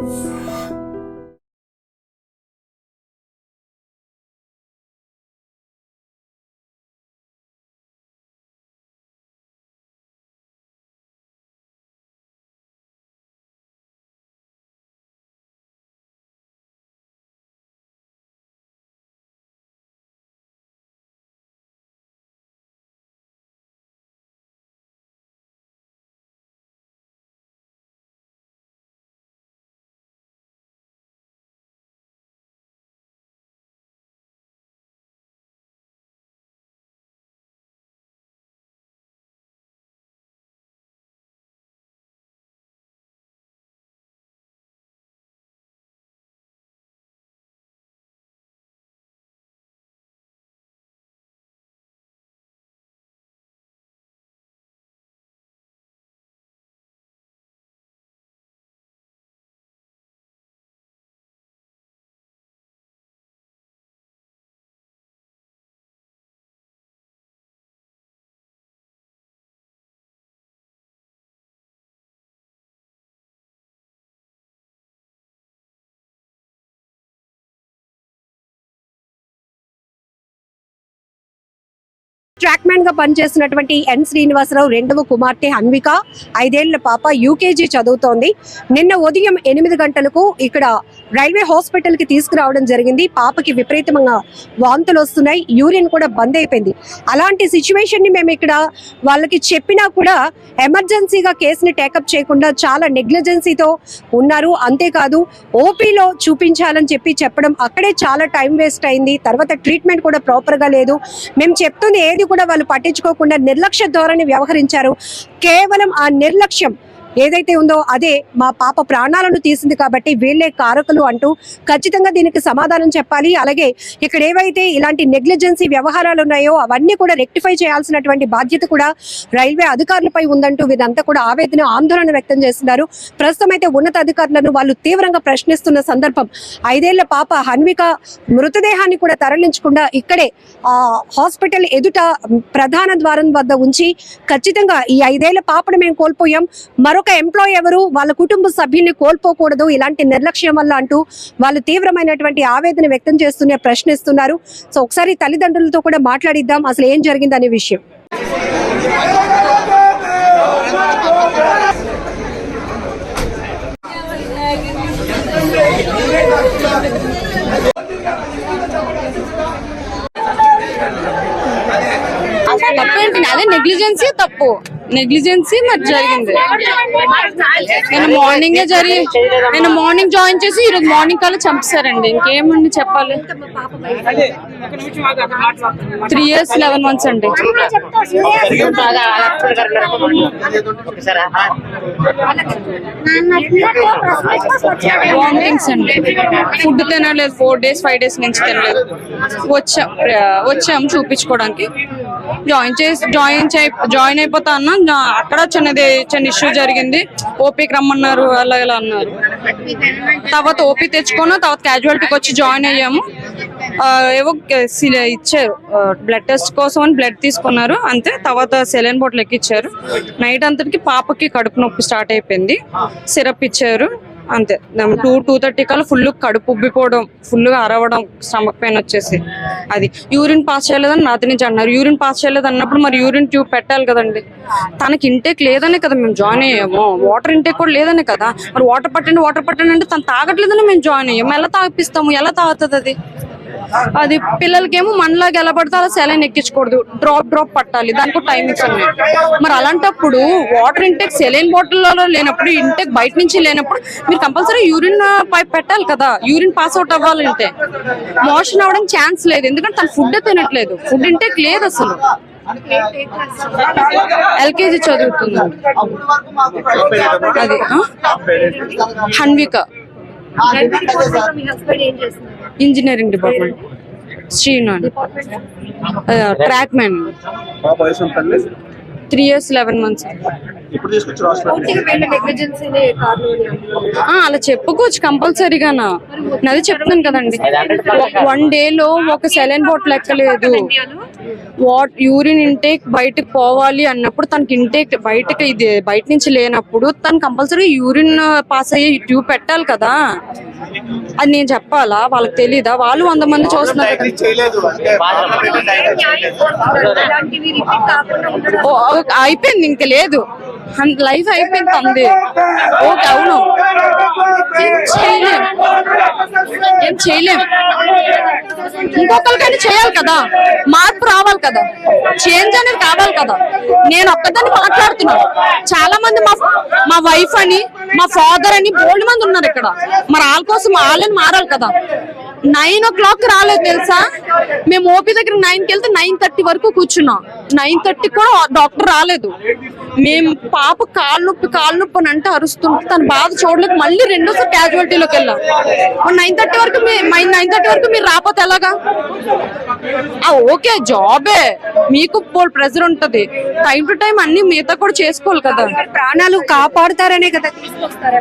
Amen. Track మ్యాన్గా పనిచేస్తున్నటువంటి ఎన్ శ్రీనివాసరావు రెండవ కుమార్తె హన్విక ఐదేళ్ళ పాప యూకేజీ చదువుతోంది. నిన్న ఉదయం ఎనిమిది గంటలకు ఇక్కడ రైల్వే హాస్పిటల్కి తీసుకురావడం జరిగింది. పాపకి విపరీతంగా వాంతులు వస్తున్నాయి. యూరిన్ కూడా బంద్ అయిపోయింది. అలాంటి సిచ్యువేషన్ని మేము ఇక్కడ వాళ్ళకి చెప్పినా కూడా ఎమర్జెన్సీగా కేసుని టేకప్ చేయకుండా చాలా నెగ్లిజెన్సీతో ఉన్నారు. అంతేకాదు ఓపీలో చూపించాలని చెప్పి చెప్పడం అక్కడే చాలా టైం వేస్ట్ అయింది. తర్వాత ట్రీట్మెంట్ కూడా ప్రాపర్గా లేదు. మేము చెప్తుంది ఏది కూడా వాళ్ళు పట్టించుకోకుండా నిర్లక్ష్య ధోరణి వ్యవహరించారు. కేవలం ఆ నిర్లక్ష్యం ఏదైతే ఉందో అదే మా పాప ప్రాణాలను తీసింది కాబట్టి వీళ్ళే కారకులు అంటూ ఖచ్చితంగా దీనికి సమాధానం చెప్పాలి. అలాగే ఇక్కడ ఏవైతే ఇలాంటి నెగ్లిజెన్సీ వ్యవహారాలు ఉన్నాయో అవన్నీ కూడా రెక్టిఫై చేయాల్సినటువంటి బాధ్యత కూడా రైల్వే అధికారులపై ఉందంటూ వీరంతా కూడా ఆవేదన ఆందోళన వ్యక్తం చేస్తున్నారు. ప్రస్తుతం అయితే ఉన్నత అధికారులను వాళ్ళు తీవ్రంగా ప్రశ్నిస్తున్న సందర్భం ఐదేళ్ళ పాప హన్విక మృతదేహాన్ని కూడా తరలించకుండా ఇక్కడే ఆ హాస్పిటల్ ఎదుట ప్రధాన ద్వారం వద్ద ఉంచి ఖచ్చితంగా ఈ ఐదేళ్ళ పాపను మేము కోల్పోయాం. మరొక ఎంప్లాయ్ ఎవరు? వాళ్ళ కుటుంబ సభ్యుల్ని కోల్పోకూడదు. ఇలాంటి నిర్లక్ష్యం వల్ల అంటూ వాళ్ళు తీవ్రమైనటువంటి ఆవేదన వ్యక్తం చేస్తూనే ప్రశ్నిస్తున్నారు. సో ఒకసారి తల్లిదండ్రులతో కూడా మాట్లాడిద్దాం. అసలు ఏం జరిగిందనే విషయం. అదే నెగ్లిజెన్సీ తప్పు. నెగ్లిజెన్సీ మరి జరిగింది. నేను మార్నింగే జరిగి నేను మార్నింగ్ జాయిన్ చేసి ఈరోజు మార్నింగ్ కల్లా చంపేశారండి. ఇంకేమండి చెప్పాలి? త్రీ ఇయర్స్ లెవెన్ మంత్స్ అండి. వామిటింగ్స్ అండి. ఫుడ్ తినలేదు. ఫోర్ డేస్ ఫైవ్ డేస్ నుంచి తినలేదు. వచ్చాం వచ్చాం చూపించుకోవడానికి. జాయిన్ చేసి జాయిన్ చే జాయిన్ అయిపోతా అన్నా అక్కడ చిన్నది చిన్న ఇష్యూ జరిగింది. ఓపీకి రమ్మన్నారు అలా ఇలా అన్నారు. తర్వాత ఓపీ తెచ్చుకున్నా తర్వాత క్యాజువాలిటీకి వచ్చి జాయిన్ అయ్యాము. ఏవో సి- ఇచ్చారు. బ్లడ్ టెస్ట్ కోసం అని బ్లడ్ తీసుకున్నారు అంతే. తర్వాత సెలైన్ బాటిల్ ఎక్కిచ్చారు. నైట్ అంతటికి పాపకి కడుపు నొప్పి స్టార్ట్ అయిపోయింది. సిరప్ ఇచ్చారు. అంతే. టూ టూ థర్టీ కల్లా ఫుల్ కడుపు ఉబ్బిపోవడం ఫుల్ అరవడం స్టమక్ పెయిన్ వచ్చేసి. అది. యూరిన్ పాస్ చేయలేదని రాత్రి నుంచి అన్నారు. యూరిన్ పాస్ చేయలేదు అన్నప్పుడు మరి యూరిన్ ట్యూబ్ పెట్టాలి కదండి. తనకి ఇంటేక్ లేదనే కదా మేము జాయిన్ అయ్యాము. వాటర్ ఇంటేక్ కూడా లేదనే కదా. మరి వాటర్ పట్టండి వాటర్ పట్టండి అంటే తను తాగట్లేదని మేము జాయిన్ అయ్యాము. ఎలా తాగిపిస్తాము? ఎలా తాగుతుంది అది? అది పిల్లలకేమో మనలాగా ఎలా పడితే అలా సెలైన్ ఎక్కించకూడదు. డ్రాప్ డ్రాప్ పట్టాలి. దానికి టైమింగ్స్ ఉన్నాయి మరి అలాంటప్పుడు వాటర్ ఇంటెక్ సెలైన్ బాటిల్లో లేనప్పుడు ఇంటెక్ బయట నుంచి లేనప్పుడు మీరు కంపల్సరీ యూరిన్ పైప్ పెట్టాలి కదా. యూరిన్ పాస్ అవుట్ అవ్వాలంటే. మోషన్ అవ్వడం ఛాన్స్ లేదు. ఎందుకంటే తను ఫుడ్ తినట్లేదు. ఫుడ్ ఇంటెక్ లేదు అసలు. ఎల్కేజీ చదువుతుంది. అది? హన్విక. Engineering department. శ్రీను అని track man three years eleven months. ఇప్పుడు తీసుకొచ్చారు హాస్పిటల్? అలా చెప్పుకోవచ్చు కంపల్సరీగానా. నేను అది చెప్తున్నాను కదండి. వన్ డే లో ఒక సెలైన్ బాటిల్ ఎక్కలేదు వాట్ యూరిన్ ఇంటేక్ బయటకు పోవాలి అన్నప్పుడు తనకి ఇంటేక్ బయటకు ఇది బయట నుంచి లేనప్పుడు తను కంపల్సరీ యూరిన్ పాస్ అయ్యే ట్యూబ్ పెట్టాలి కదా. అది నేను చెప్పాలా? వాళ్ళకి తెలీదా? వాళ్ళు వంద మంది చూస్తున్నారు అయిపోయింది ఇంక లేదు. లైఫ్ అయిపోయింది అంది ఓకే అవును ఏం చేయలేం. ఏం చేయలేం. ఇంకొకరికైనా చేయాలి కదా. మార్పు రావాలి కదా. చేంజ్ అనేది కావాలి కదా. నేను ఒక్కదాన్ని మాట్లాడుతున్నాను చాలా మంది మా మా వైఫ్ అని మా ఫాదర్ అని బోల్డ్ మంది ఉన్నారు ఇక్కడ. మరి వాళ్ళ కోసం వాళ్ళని మారాలి కదా. నైన్ ఓ క్లాక్ రాలేదు తెలుసా? మేము ఓపీ దగ్గర నైన్కి వెళ్తే నైన్ థర్టీ వరకు కూర్చున్నాం. నైన్ థర్టీ కూడా డాక్టర్ రాలేదు. మేము పాప కాలు నొప్పి కాలు నొప్పి అని అంటే అరుస్తుంటే తన బాధ చూడలేక మళ్ళీ రెండోసారి క్యాజువాలిటీలోకి వెళ్ళాం. నైన్ థర్టీ వరకు నైన్ థర్టీ వరకు మీరు రాకపోతే ఎలాగా? ఆ ఓకే జాబే. మీకు ప్రెజర్ ఉంటది. టైం టు టైం అన్ని మిగతా కూడా చేసుకోవాలి కదా. ప్రాణాలు కాపాడుతారనే కదా తీసుకొస్తారు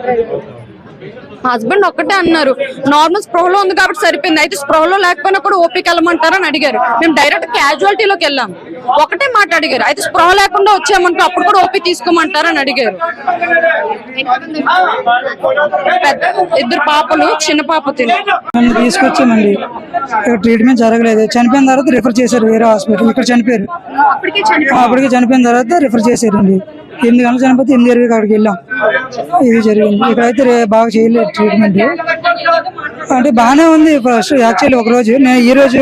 హస్బెండ్ ఒక్కటే అన్నారు. నార్మల్ స్ప్రోలో ఉంది కాబట్టి సరిపోయింది. అయితే స్ప్రోలో లేకపోయినా కూడా ఓపీకి వెళ్ళమంటారని అడిగారు. మేము డైరెక్ట్ క్యాజువాలిటీలోకి వెళ్ళాం. ఒకటే మాట అడిగారు. అయితే స్ప్రో లేకుండా వచ్చామనుకో అప్పుడు కూడా ఓపీ తీసుకోమంటారని అడిగారు. ఇద్దరు పాపలు చిన్న పాప తిని. తీసుకొచ్చామండి ట్రీట్మెంట్ జరగలేదు. చనిపోయిన తర్వాత రిఫర్ చేశారు వేరే హాస్పిటల్ ఇక్కడ చనిపోయారు. అప్పటికే చనిపో అప్పటికి చనిపోయిన తర్వాత రిఫర్ చేశారండి. ఎనిమిది గంటలు చనిపోతే ఎనిమిది ఇరవైకి అక్కడికి వెళ్ళాం. ఇది జరిగింది. ఇక్కడైతే బాగా చేయలేదు ట్రీట్మెంట్ అంటే బాగానే ఉంది ఫస్ట్ యాక్చువల్లీ ఒక రోజు. నేను ఈ రోజు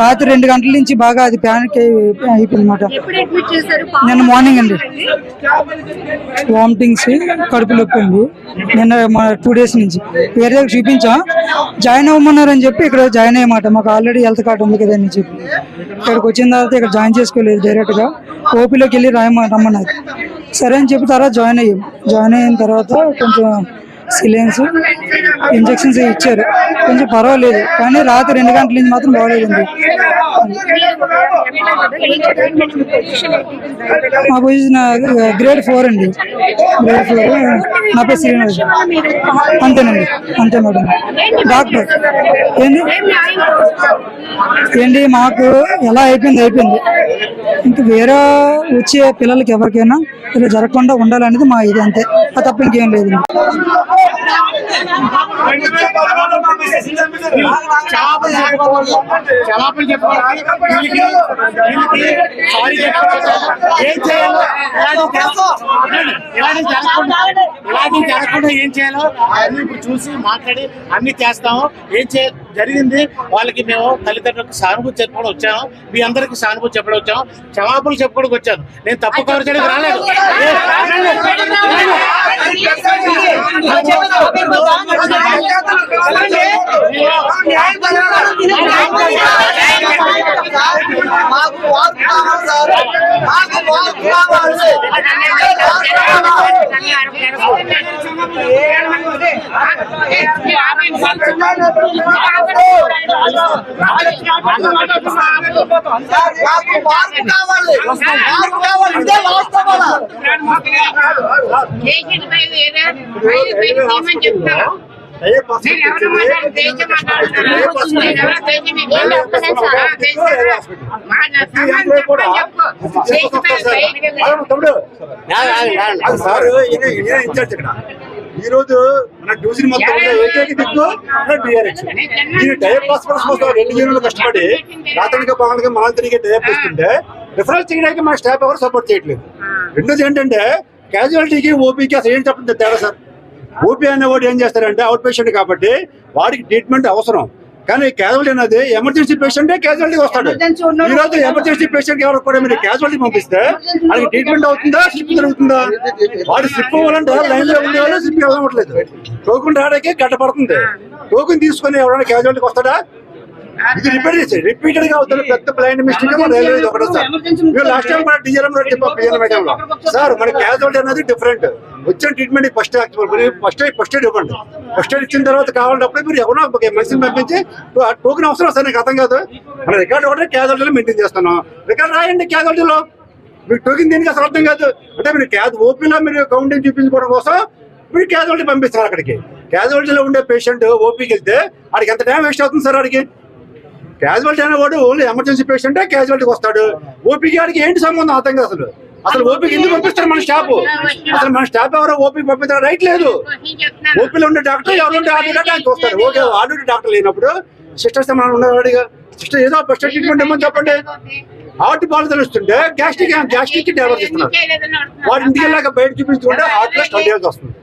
రాత్రి రెండు గంటల నుంచి బాగా అది ప్యానిక్ అయిపోయింది అనమాట నిన్న మార్నింగ్ అండి. వామిటింగ్స్ కడుపు నొప్పి అండి నిన్న మా టూ డేస్ నుంచి. వేరే దగ్గర చూపించాం. జాయిన్ అవ్వమన్నారని చెప్పి ఇక్కడ జాయిన్ అయ్యమాట. మాకు ఆల్రెడీ హెల్త్ కార్డు ఉంది కదా అని చెప్పి. ఇక్కడికి వచ్చిన తర్వాత ఇక్కడ జాయిన్ చేసుకోలేదు డైరెక్ట్గా ఓపీలోకి వెళ్ళి రాయమ రమ్మన్నారు. సరే అని చెప్పి తర్వాత జాయిన్ అయ్యాం. జాయిన్ అయిన తర్వాత కొంచెం సిలియన్స్ ఇంజెక్షన్స్ ఇచ్చారు. కొంచెం పర్వాలేదు కానీ రాత్రి రెండు గంటల నుంచి మాత్రం బాగలేదండి. మా పొజిషన్ గ్రేడ్ ఫోర్ అండి. గ్రేడ్ ఫోర్ నా పేరు శ్రీనివాస్. అంతేనండి అంతే మేడం. డాక్టర్ ఏంటి ఏంటి మాకు ఎలా అయిపోయింది అయిపోయింది. ఇంకా వేరే వచ్చే పిల్లలకి ఎవరికైనా ఇలా జరగకుండా ఉండాలనేది మా ఇది అంతే. ఆ తప్ప ఇంకేం లేదు క్షమాపణ చెప్పాలి సారీ ఏం చేయాలో ఇలాంటి జరగకుండా ఇలాంటి జరగకుండా ఏం చేయాలో అన్ని ఇప్పుడు చూసి మాట్లాడి అన్ని చేస్తాము. ఏం చేయాలి జరిగింది. వాళ్ళకి మేము తల్లిదండ్రులకు సానుభూతి చెప్పుకోవడం వచ్చాము మీ అందరికి సానుభూతి చెప్పడం వచ్చాము క్షమాపణలు చెప్పుకోవడానికి వచ్చాను. నేను తప్పు కవర్ చేయడానికి రాలేదు. మాకు అవును, తమ్ముడు ఇన్ఛార్జ్ ఇక్కడ. ఈ రోజు మన డివిజన్ మొత్తం ఏకైక దిక్కు మన DRH. ఈ హాస్పిటల్స్ కోసం రెండు యూనిట్లు కష్టపడి రాత్రికి పగలకి తిరిగి టైప్ ఇస్తుంటే రిఫరెన్స్ చేయడానికి మన స్టాఫ్ ఎవరు సపోర్ట్ చేయట్లేదు. రెండోది ఏంటంటే క్యాజువాలిటీకి ఓపీకి అసలు ఏం చెప్పండి తేడా సార్? ఓపీ అనేవాడు ఏం చేస్తారంటే అవుట్ పేషెంట్ కాబట్టి వాడికి ట్రీట్మెంట్ అవసరం. కానీ క్యాజువాలిటీ అనేది ఎమర్జెన్సీ పేషెంట్ క్యాజువాలిటీ వస్తాడు. ఈ రోజు ఎమర్జెన్సీ పేషెంట్ ఎవరు కూడా మీరు క్యాజువాలిటీ పంపిస్తే వాళ్ళకి ట్రీట్మెంట్ అవుతుందా స్లిప్ జరుగుతుందా? వాడు స్లిప్ అవ్వాలంటే లైన్లో ఉండే వాళ్ళు స్లిప్ అవ్వట్లేదు. టోకెన్ రావడానికి గంట పడుతుంది టోకెన్ తీసుకొని ఎవరైనా క్యాజువాలిటీకి వస్తాడా? ఇది రిపీట్ చేసి రిపీటెడ్గా అవుతుంది పెద్ద బ్లైండ్ మిస్టేక్ రైల్వే ఒకటే సార్ మేము లాస్ట్ టైం మన మేడం లో సార్ మన క్యాజువాలిటీ అనేది డిఫరెంట్ వచ్చిన treatment first first first aid ఇవ్వండి. ఫస్ట్ ఎయిడ్ ఇచ్చిన తర్వాత కావాలన్నప్పుడు మీరు ఎవరో ఒక మనిషిని పంపించి టోకెన్ అవసరం సార్ నాకు అర్థం కాదు. మన రికార్డ్ ఒకటే క్యాజువాలిటీలో మెయింటైన్ చేస్తున్నాం. రికార్డ్ రాయండి క్యాజువాలిటీలో మీకు టోకెన్ దీనికి అసలు అర్థం కాదు? అంటే మీరు క్యాజ్ ఓపీలో మీరు కౌంటింగ్ చూపించుకోవడం కోసం మీరు క్యాజువాలిటీ పంపిస్తారు అక్కడికి. క్యాజువాలిటీలో ఉండే పేషెంట్ ఓపీకి వెళ్తే వాడికి ఎంత టైం వేస్ట్ అవుతుంది సార్ వాడికి క్యాజువాలిటీ అనేవాడు ఓన్లీ ఎమర్జెన్సీ పేషెంటే క్యాజువాలిటీకి వస్తాడు. ఓపీకి ఆడికి ఏంటి సంబంధం అర్థం అసలు. అసలు ఓపీకి ఎందుకు పంపిస్తారు మన స్టాఫ్ అసలు మన స్టాఫ్ ఎవరో? ఓపీకి పంపించడం రైట్ లేదు. ఓపీలో ఉండే డాక్టర్ ఎవరు ఉంటే డాక్టర్ వస్తారు. ఓకే. ఆర్డీ డాక్టర్ లేనప్పుడు సిస్టర్స్ మనం ఉన్నవాడిగా సిస్టర్ ఏదో ఫస్ట్ ట్రీట్మెంట్ ఇవ్వమని చెప్పండి. హార్ట్ బాల్ తెలుస్తుంటే గ్యాస్ట్రిక్ గ్యాస్ట్రిక్ డెవలప్ ఇస్తున్నారు వాడి ఇంటికి వెళ్ళాక బయట చూపించుకుంటే హార్ట్లో స్టడీ వస్తుంది.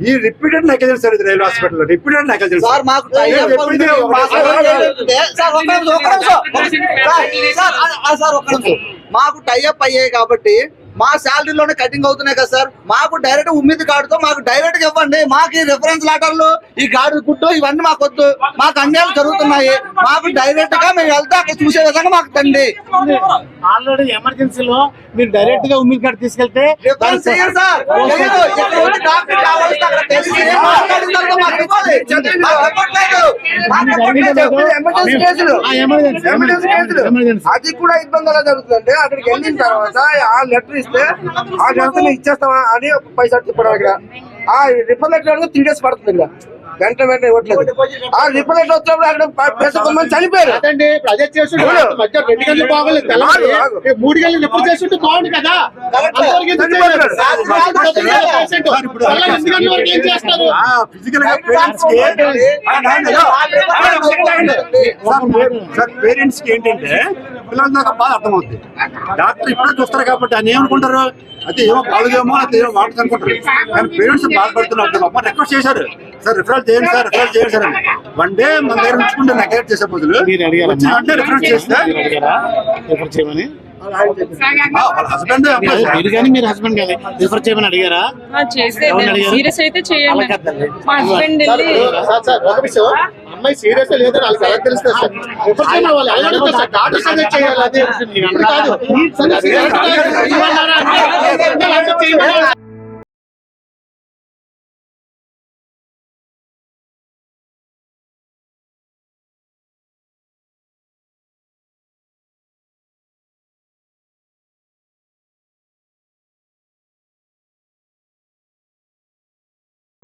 ఈ రిపీటెడ్ నెగ్లిజెన్స్ సార్ ఇది railway hospital repeated negligence sir. మాకు సార్. మాకు టైఅప్ అయ్యాయి కాబట్టి మా శాలరీలోనే కటింగ్ అవుతున్నాయి కదా సార్. మాకు డైరెక్ట్ ఉమ్మిది కార్డుతో మాకు డైరెక్ట్గా ఇవ్వండి. మాకు ఈ రిఫరెన్స్ లెటర్లు ఈ గాడి గుడ్డు ఇవన్నీ మాకు వద్దు. మాకు అన్యాయాలు జరుగుతున్నాయి. మాకు డైరెక్ట్గా మేము వెళ్తే అక్కడ చూసే విధంగా మాకు తండి ఆల్రెడీ ఎమర్జెన్సీలో మీరు డైరెక్ట్గా ఉమ్మిది కార్డు తీసుకెళ్తే అది కూడా ఇబ్బంది ఎలా జరుగుతుందంటే అక్కడికి వెళ్ళిన తర్వాత ఆ లెటర్ ఇస్తే ఆ లెటర్ ఇచ్చేస్తావా అని పైసలు చెప్పడం ఇక్కడ. ఆ రిపన్ లెటర్ త్రీ డేస్ పడుతుంది ఇంకా వెంట వెంటనే ఇవ్వట్లేదు ఆ రిపన్ లెటర్ వచ్చినప్పుడు అక్కడ కొంతమంది చనిపోయారు అదే చేస్తుంటే. మధ్య రెండు గంటలు బాగోలేదు మూడు గంటలు ఎప్పుడు చేస్తుంటే బాగుంది కదా ప్రతి ఫిజికల్గా పేరెంట్స్కి సార్ పేరెంట్స్కి ఏంటంటే పిల్లల దాకా బాగా అర్థమవుతుంది డాక్టర్ ఇప్పుడే చూస్తారు కాబట్టి ఆయన ఏమనుకుంటారు అయితే ఏమో బాగుదేమో అయితే ఏమో అనుకుంటారు కానీ పేరెంట్స్ బాధపడుతున్నారు అమ్మ రిక్వెస్ట్ చేశారు సార్ రిఫరల్ చేయండి సార్ రిఫరల్ చేయండి సార్ వన్ డే మన దగ్గర ఉంచుకుంటే నెగ్లెక్ట్ చేసే బదులు మీరు అడిగారా? వచ్చిన వెంటనే రిఫరెన్స్ చేస్తే? రిఫర్ చేయమని? హస్బెండ్ మీరు కానీ మీరు హస్బెండ్ కానీ రిఫర్ చేయమని అడిగారా? సీరియస్ అయితే చేయండి. మా హస్బెండ్ వెళ్ళి సార్, సార్, ఒక విషయం. అమ్మాయి సీరియస్ లేదు వాళ్ళకి ఎలా తెలుస్తుంది సార్? రిఫర్ చేయమని వాళ్ళు ఎలా అడుగుతారు సార్? డాక్టర్ సజెస్ట్ చేయాలి అది. ఇప్పుడు కాదు.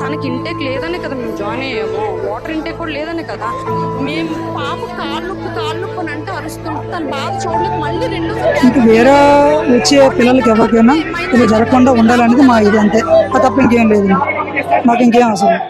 తనకి ఇంటేక్ లేదనే కదా మేము జాయిన్ అయ్యాము. వాటర్ ఇంటేక్ కూడా లేదనే కదా. మేము పాప కాళ్ళు కాళ్ళు అని అంటే అరుస్తుంటే తన బాధ చూడలేక మళ్ళీ రెండు ఇంక వేరే వచ్చే పిల్లలకి ఎవరికైనా ఇలా జరగకుండా ఉండాలనేది మా ఇది అంతే. తప్ప ఇంకేం లేదు. మాకు ఇంకేం అవసరం.